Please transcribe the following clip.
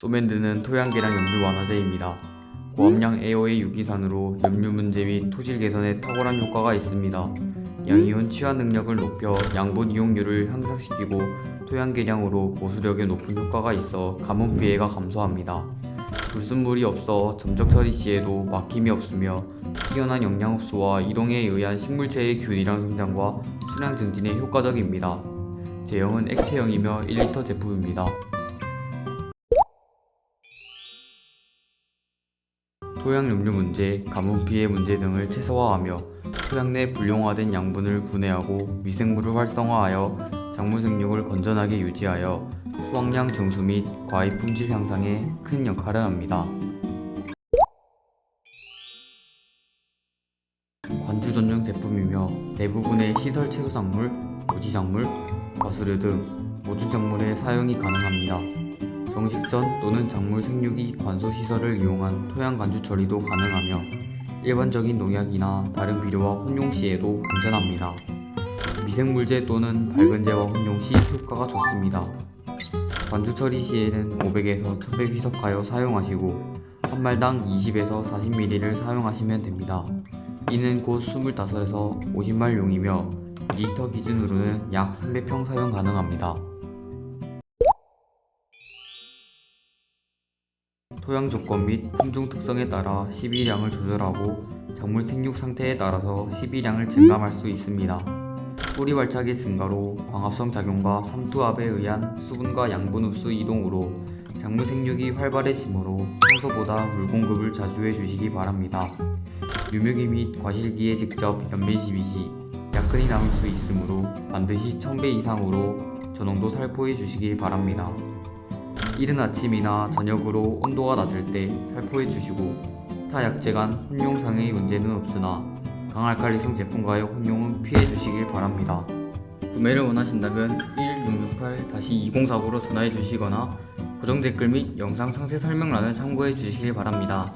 소맨드는 토양계량 염류 완화제입니다. 고함량 에어의 유기산으로 염류 문제 및 토질 개선에 탁월한 효과가 있습니다. 양이온 치화 능력을 높여 양분 이용률을 향상시키고 토양 개량으로 보수력에 높은 효과가 있어 가뭄 피해가 감소합니다. 불순물이 없어 점적 처리 시에도 막힘이 없으며 뛰어난 영양 흡수와 이동에 의한 식물체의 균일한 성장과 수량 증진에 효과적입니다. 제형은 액체형이며 1리터 제품입니다. 토양 염류 문제, 가뭄 피해 문제 등을 최소화하며 토양 내 불용화된 양분을 분해하고 미생물을 활성화하여 작물 생육을 건전하게 유지하여 수확량 증수 및 과일 품질 향상에 큰 역할을 합니다. 관주 전용 제품이며 대부분의 시설 채소 작물, 고지 작물, 과수류 등 모든 작물에 사용이 가능합니다. 정식전 또는 작물 생육이 관소 시설을 이용한 토양 관주 처리도 가능하며 일반적인 농약이나 다른 비료와 혼용 시에도 안전합니다. 미생물제 또는 밝은제와 혼용 시 효과가 좋습니다. 관주 처리 시에는 500에서 1000배 희석하여 사용하시고 한 말당 20에서 40ml를 사용하시면 됩니다. 이는 곧 25에서 50말용이며 리터 기준으로는 약 300평 사용 가능합니다. 토양 조건 및 품종 특성에 따라 시비량을 조절하고 작물 생육 상태에 따라서 시비량을 증감할 수 있습니다. 뿌리 발착의 증가로 광합성 작용과 삼투압에 의한 수분과 양분 흡수 이동으로 작물 생육이 활발해지므로 평소보다 물 공급을 자주 해주시기 바랍니다. 유묘기 및 과실기에 직접 연밀 시비 시 약근이 남을 수 있으므로 반드시 1000배 이상으로 전홍도 살포해 주시기 바랍니다. 이른 아침이나 저녁으로 온도가 낮을 때 살포해 주시고 타 약제 간 혼용상의 문제는 없으나 강알칼리성 제품과의 혼용은 피해 주시길 바랍니다. 구매를 원하신다면 1668-2049로 전화해 주시거나 고정 댓글 및 영상 상세 설명란을 참고해 주시길 바랍니다.